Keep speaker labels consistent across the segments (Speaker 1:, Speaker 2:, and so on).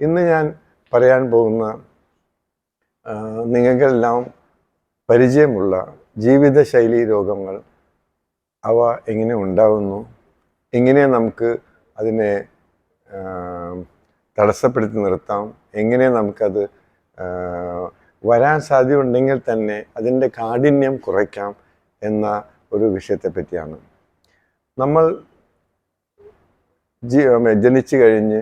Speaker 1: ഇന്ന് ഞാൻ പറയാൻ പോകുന്ന നിങ്ങൾക്കെല്ലാം പരിചയമുള്ള ജീവിതശൈലി രോഗങ്ങൾ അവ എങ്ങനെ ഉണ്ടാകുന്നു എങ്ങനെ നമുക്ക് അതിനെ തടസ്സപ്പെടുത്തി നിർത്താം എങ്ങനെ നമുക്കത് വരാൻ സാധ്യതയുണ്ടെങ്കിൽ തന്നെ അതിന്റെ കാഠിന്യം കുറയ്ക്കാം എന്ന ഒരു വിഷയത്തെ പറ്റിയാണ് നമ്മൾ ജനിച്ചു കഴിഞ്ഞ്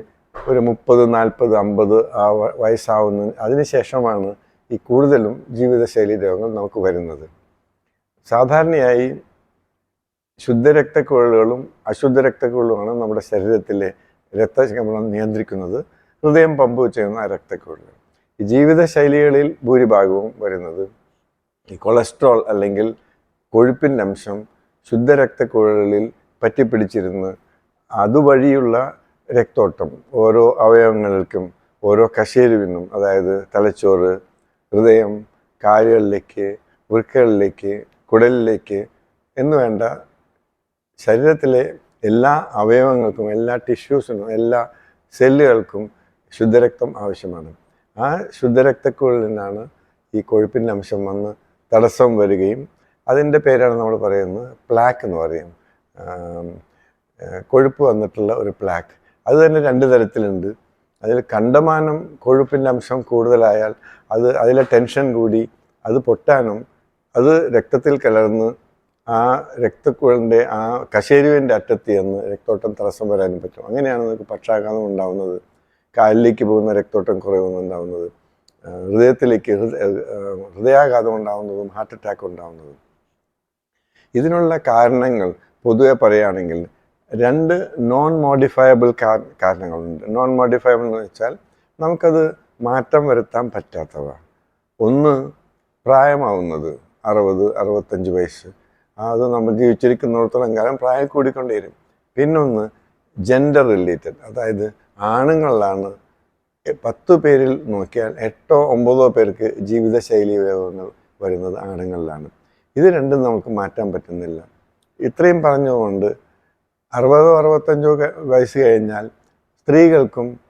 Speaker 1: ഒരു മുപ്പത് നാൽപ്പത് അമ്പത് ആ വയസ്സാവുന്ന അതിനുശേഷമാണ് ഈ കൂടുതലും ജീവിതശൈലി രോഗങ്ങൾ നമുക്ക് വരുന്നത്. സാധാരണയായി ശുദ്ധരക്തക്കുഴലുകളും അശുദ്ധ രക്തക്കുഴലുമാണ് നമ്മുടെ ശരീരത്തിലെ രക്തചംക്രമണം നിയന്ത്രിക്കുന്നത്. ഹൃദയം പമ്പ് ചെയ്യുന്ന രക്തക്കുഴലുകൾ. ജീവിതശൈലികളിൽ ഭൂരിഭാഗവും വരുന്നത് ഈ കൊളസ്ട്രോൾ അല്ലെങ്കിൽ കൊഴുപ്പിന്റെ അംശം ശുദ്ധരക്തക്കുഴലുകളിൽ പറ്റിപ്പിടിച്ചിരുന്ന് അതുവഴിയുള്ള രക്തോട്ടം ഓരോ അവയവങ്ങൾക്കും ഓരോ കശേരുവിനും അതായത് തലച്ചോറ് ഹൃദയം കാലുകളിലേക്ക് വൃക്കകളിലേക്ക് കുടലിലേക്ക് എന്ന് വേണ്ട ശരീരത്തിലെ എല്ലാ അവയവങ്ങൾക്കും എല്ലാ ടിഷ്യൂസിനും എല്ലാ സെല്ലുകൾക്കും ശുദ്ധരക്തം ആവശ്യമാണ്. ആ ശുദ്ധരക്തക്കുള്ളിൽ നിന്നാണ് ഈ കൊഴുപ്പിന്റെ അംശം വന്ന് തടസ്സം വരികയും അതിന്റെ പേരാണ് നമ്മൾ പറയുന്നത് പ്ലാക്ക് എന്ന് പറയും. കൊഴുപ്പ് വന്നിട്ടുള്ള ഒരു പ്ലാക്ക് അത് തന്നെ രണ്ട് തരത്തിലുണ്ട്. അതിൽ കണ്ടമാനം കൊഴുപ്പിന്റെ അംശം കൂടുതലായാൽ അത് അതിലെ ടെൻഷൻ കൂടി അത് പൊട്ടാനും അത് രക്തത്തിൽ കലർന്ന് ആ രക്തക്കുഴലിന്റെ ആ കശേരുവിന്റെ അറ്റത്ത് ചെന്ന് രക്തോട്ടം തടസ്സം വരാനും പറ്റും. അങ്ങനെയാണ് നമുക്ക് പക്ഷാഘാതം ഉണ്ടാവുന്നത്. കാലിലേക്ക് പോകുന്ന രക്തോട്ടം കുറവൊന്നും ഉണ്ടാവുന്നത്. ഹൃദയത്തിലേക്ക് ഹൃദയാഘാതം ഉണ്ടാവുന്നതും ഹാർട്ട് അറ്റാക്ക് ഉണ്ടാവുന്നതും. ഇതിനുള്ള കാരണങ്ങൾ പൊതുവെ പറയുകയാണെങ്കിൽ രണ്ട് നോൺ മോഡിഫയബിൾ കാരണങ്ങളുണ്ട്. നോൺ മോഡിഫയബിൾ എന്ന് വെച്ചാൽ നമുക്കത് മാറ്റം വരുത്താൻ പറ്റാത്തവ. ഒന്ന് പ്രായമാവുന്നത് അറുപത് അറുപത്തഞ്ച് വയസ്സ്. അത് നമ്മൾ ജീവിച്ചിരിക്കുന്നിടത്തോളം കാലം പ്രായം കൂടിക്കൊണ്ടേരും പിന്നൊന്ന് ജെൻഡർ റിലേറ്റഡ് അതായത് ആണുങ്ങളിലാണ് പത്ത് പേരിൽ നോക്കിയാൽ എട്ടോ ഒമ്പതോ പേർക്ക് ജീവിതശൈലി രോഗങ്ങൾ വരുന്നത് ആണുങ്ങളിലാണ്. ഇത് രണ്ടും നമുക്ക് മാറ്റാൻ പറ്റുന്നില്ല. ഇത്രയും പറഞ്ഞുകൊണ്ട് അറുപതോ അറുപത്തഞ്ചോ വയസ്സ് കഴിഞ്ഞാൽ സ്ത്രീകൾക്കും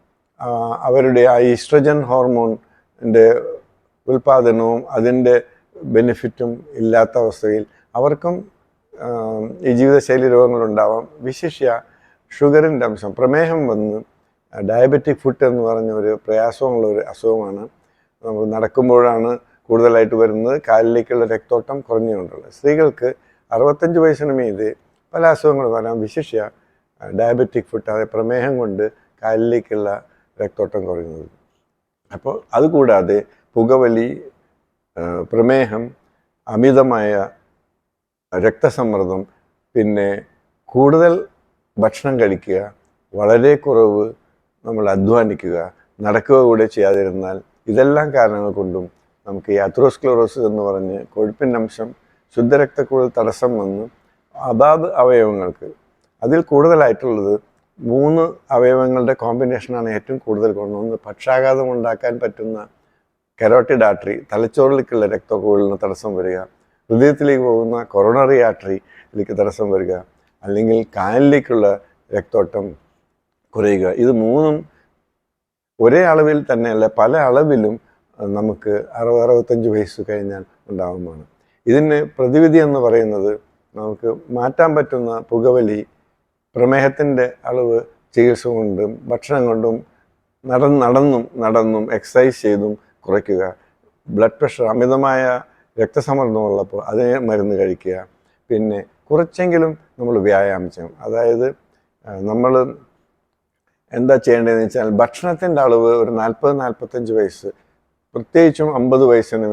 Speaker 1: അവരുടെ ആ ഈസ്ട്രജൻ ഹോർമോണിന്റെ ഉൽപാദനവും അതിന്റെ ബെനിഫിറ്റും ഇല്ലാത്ത അവസ്ഥയിൽ അവർക്കും ഈ ജീവിതശൈലി രോഗങ്ങളുണ്ടാവാം. വിശിഷ്യ ഷുഗറിന്റെ അംശം പ്രമേഹം വന്ന് ഡയബറ്റിക് ഫുഡ് എന്ന് പറഞ്ഞ ഒരു പ്രയാസമുള്ള ഒരു അസുഖമാണ്. നമ്മൾ നടക്കുമ്പോഴാണ് കൂടുതലായിട്ട് വരുന്നത്. കാലിലേക്കുള്ള രക്തോട്ടം കുറഞ്ഞുകൊണ്ടുള്ളത്. സ്ത്രീകൾക്ക് അറുപത്തഞ്ച് വയസ്സിന് മീതെ പല അസുഖങ്ങൾ വരാം. വിശിഷ്യ ഡയബറ്റിക് ഫുഡ് അതായത് പ്രമേഹം കൊണ്ട് കാലിലേക്കുള്ള രക്തോട്ടം കുറയുന്നത്. അപ്പോൾ അതുകൂടാതെ പുകവലി പ്രമേഹം അമിതമായ രക്തസമ്മർദ്ദം പിന്നെ കൂടുതൽ ഭക്ഷണം കഴിക്കുക വളരെ കുറവ് നമ്മൾ അധ്വാനിക്കുക നടക്കുക കൂടെ ചെയ്യാതിരുന്നാൽ ഇതെല്ലാം കാരണങ്ങൾ കൊണ്ടും നമുക്ക് ഈ അത്രോസ്ക്ലോറോസിസ് എന്ന് പറഞ്ഞ് കൊഴുപ്പിന്റെ അംശം ശുദ്ധരക്തക്കുഴൽ തടസ്സം വന്ന് അതാത് അവയവങ്ങൾക്ക്. അതിൽ കൂടുതലായിട്ടുള്ളത് മൂന്ന് അവയവങ്ങളുടെ കോമ്പിനേഷനാണ് ഏറ്റവും കൂടുതൽ കൊണ്ടു ഒന്ന് പക്ഷാഘാതം ഉണ്ടാക്കാൻ പറ്റുന്ന കരോട്ടിഡ് ആർട്ടറി തലച്ചോറിലേക്കുള്ള രക്തക്കുഴലിന് തടസ്സം വരിക ഹൃദയത്തിലേക്ക് പോകുന്ന കൊറോണറി ആർട്ടറിയിലേക്ക് തടസ്സം വരിക അല്ലെങ്കിൽ കാലിലേക്കുള്ള രക്തോട്ടം കുറയുക. ഇത് മൂന്നും ഒരേ അളവിൽ തന്നെയല്ല പല അളവിലും നമുക്ക് അറുപത് അറുപത്തഞ്ച് വയസ്സ് കഴിഞ്ഞാൽ ഉണ്ടാവുന്നതാണ്. ഇതിന് പ്രതിവിധി എന്ന് പറയുന്നത് നമുക്ക് മാറ്റാൻ പറ്റുന്ന പുകവലി പ്രമേഹത്തിന്റെ അളവ് ചികിത്സ കൊണ്ടും ഭക്ഷണം കൊണ്ടും നടന്ന് നടന്നും നടന്നും എക്സസൈസ് ചെയ്തും കുറയ്ക്കുക. ബ്ലഡ് പ്രഷർ അമിതമായ രക്തസമ്മർദ്ദമുള്ളപ്പോൾ അതിന് മരുന്ന് കഴിക്കുക. പിന്നെ കുറച്ചെങ്കിലും നമ്മൾ വ്യായാമം ചെയ്യണം. അതായത് നമ്മൾ എന്താ ചെയ്യേണ്ടതെന്ന് വെച്ചാൽ ഭക്ഷണത്തിന്റെ അളവ് ഒരു നാൽപ്പത് നാൽപ്പത്തഞ്ച് വയസ്സ് പ്രത്യേകിച്ചും അമ്പത് വയസ്സിന്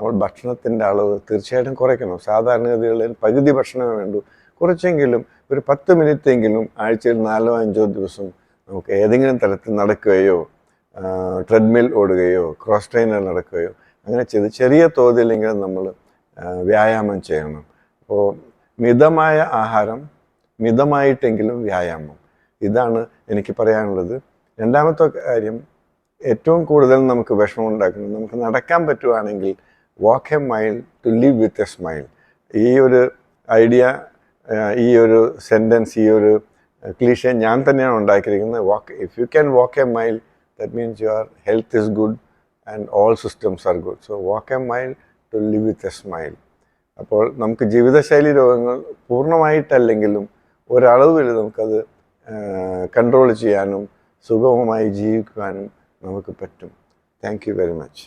Speaker 1: നമ്മൾ ഭക്ഷണത്തിന്റെ അളവ് തീർച്ചയായിട്ടും കുറയ്ക്കണം. സാധാരണഗതികളിൽ പകുതി ഭക്ഷണമേ വേണ്ടൂ. കുറച്ചെങ്കിലും ഒരു പത്ത് മിനിറ്റെങ്കിലും ആഴ്ചയിൽ നാലോ അഞ്ചോ ദിവസം നമുക്ക് ഏതെങ്കിലും തരത്തിൽ നടക്കുകയോ ട്രെഡ്മിൽ ഓടുകയോ ക്രോസ് ട്രെയിനർ നടക്കുകയോ അങ്ങനെ ചെയ്ത് ചെറിയ തോതിലെങ്കിലും നമ്മൾ വ്യായാമം ചെയ്യണം. അപ്പോൾ മിതമായ ആഹാരം മിതമായിട്ടെങ്കിലും വ്യായാമം. ഇതാണ് എനിക്ക് പറയാനുള്ളത്. രണ്ടാമത്തെ കാര്യം ഏറ്റവും കൂടുതൽ നമുക്ക് വിഷമം ഉണ്ടാക്കുന്നത് നമുക്ക് നടക്കാൻ പറ്റുവാണെങ്കിൽ walk a mile to live with a smile ഈ ഒരു ഐഡിയ ഈ ഒരു സെന്റൻസ് ഈ ഒരു ക്ലീഷ ഞാൻ തന്നെയാണ് ഉണ്ടാക്കിയിരിക്കുന്നത്. Walk if you can walk a mile that means your health is good and all systems are good so walk a mile to live with a smile അപ്പോൾ നമുക്ക് ജീവിതശൈലി രോഗങ്ങൾ പൂർണമായിട്ടല്ലെങ്കിലും ഒരളവിൽ നമുക്കത് കൺട്രോൾ ചെയ്യാനും സുഗമമായി ജീവിക്കുവാനും നമുക്ക് പറ്റും. Thank you very much